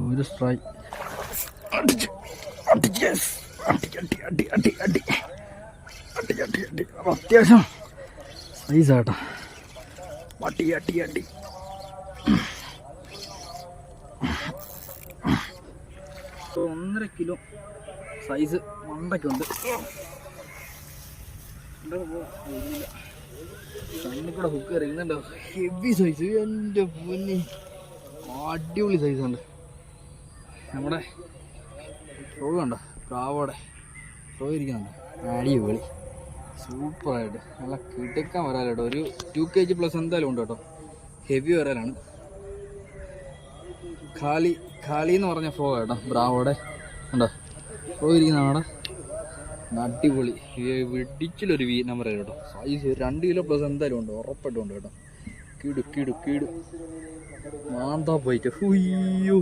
ഒരു സ്ട്രൈ. അടിച്ച് അടിച്ച് അടി അടി അടി അടി അടി. അടി അടി അടി. അടി ഒന്നര കിലോ സൈസ് മണ്ടക്കുണ്ട് കണ്ണിൽ ഹുക്ക് ഇറങ്ങുന്നുണ്ടോ ഹെവി സൈസ് എന്റെ പൊന്നി. അടിപൊളി സൈസുണ്ട് നമ്മുടെ ഫ്രോ കണ്ടോ? പ്രാവോടെ. ഫ്രോ ഇരിക്കുന്നുണ്ട്. അടിപൊളി. സൂപ്പറായിട്ട്. നല്ല കിടക്കാൻ വരാലോട്ടോ. ഒരു ടു കെ ജി പ്ലസ് എന്തായാലും ഉണ്ട് കേട്ടോ. ഹെവി വരാലാണ്. ഖാലി ഖാലി എന്ന് പറഞ്ഞ ഫ്രോ കേട്ടോ ബ്രാവോടെ ഉണ്ടോ ഫ്രോ ഇരിക്കുന്ന അവിടെ. അടിപൊളി. വെടിച്ചിലൊരു വി നമ്പർ കേട്ടോ. സൈസ് രണ്ട് കിലോ പ്ലസ് എന്തായാലും ഉണ്ട്. ഉറപ്പായിട്ടും ഉണ്ട് കേട്ടോ. കീടു കീടു കീടു. മാന്താ പോയിട്ട് ഹുയ്യോ.